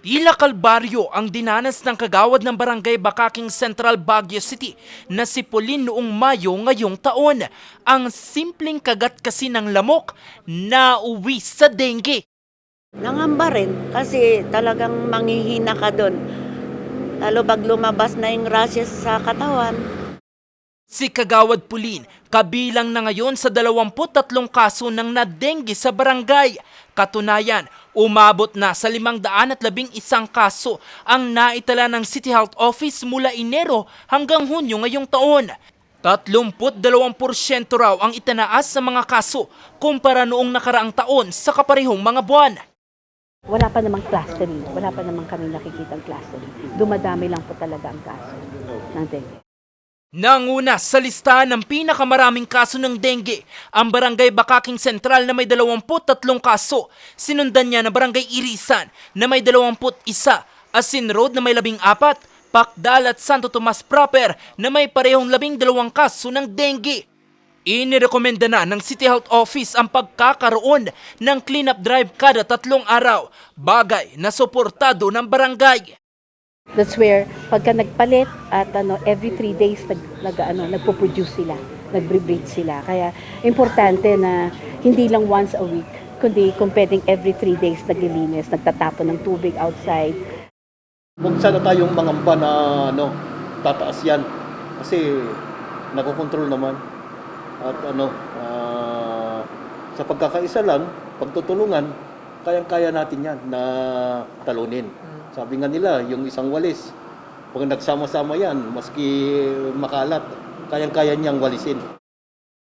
Tila kalbaryo ang dinanas ng kagawad ng barangay Bakaking Central Baguio City na si Pauline noong Mayo ngayong taon. Ang simpleng kagat kasi ng lamok na uwi sa dengue. Nangamba rin kasi talagang manghihina ka doon. Lalo pag lumabas na yung rashes sa katawan. Si Kagawad Pulin, kabilang na ngayon sa 23 kaso ng nadengge sa barangay. Katunayan, umabot na sa 511 kaso ang naitala ng City Health Office mula Enero hanggang Hunyo ngayong taon. 32% raw ang itinaas sa mga kaso kumpara noong nakaraang taon sa kaparehong mga buwan. Wala pa namang clustering. Wala pa namang kami nakikita ang clustering. Dumadami lang po talaga ang kaso ng dengue. Nanguna sa listahan ng pinakamaraming kaso ng dengue, ang Barangay Bakaking Sentral na may 23 kaso. Sinundan niya ng Barangay Irisan na may 21, Asin Road na may 14, Pakdal at Santo Tomas Proper na may parehong 12 kaso ng dengue. Inirekomenda na ng City Health Office ang pagkakaroon ng cleanup drive kada tatlong araw, bagay na suportado ng barangay. That's where pagka nagpalit at ano every three days nag, nag ano nagpo-produce sila, nagbre-breed sila. Kaya importante na hindi lang once a week, kundi kung pwedeng every three days naglilinis, nagtatapon ng tubig outside, Huwag sana tayong mangamba na ano, tataas yan. Kasi nakokontrol naman. At ano, ah, sa pagkakaisa lang, pagtutulungan, kayang-kaya natin yan na talunin. Sabi nga nila, yung isang walis, pag nagsama-sama yan, maski makalat, kayang-kaya niyang walisin.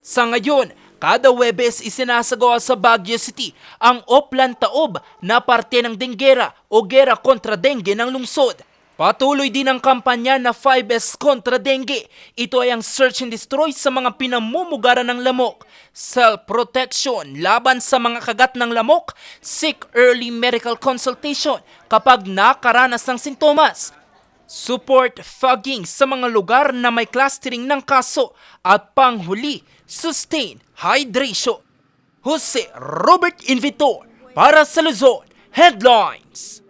Sa ngayon, kada Webes isinasagawa sa Baguio City ang Oplan Taob na parte ng Denggera o Gera kontra Dengue ng lungsod. Patuloy din ang kampanya na 5S kontra dengue. Ito ay ang search and destroy sa mga pinamumugaran ng lamok. Self-protection laban sa mga kagat ng lamok. Seek early medical consultation kapag nakaranas ng sintomas. Support fogging sa mga lugar na may clustering ng kaso at panghuli, sustain hydration. Jose Robert Invitor para sa Luzon Headlines.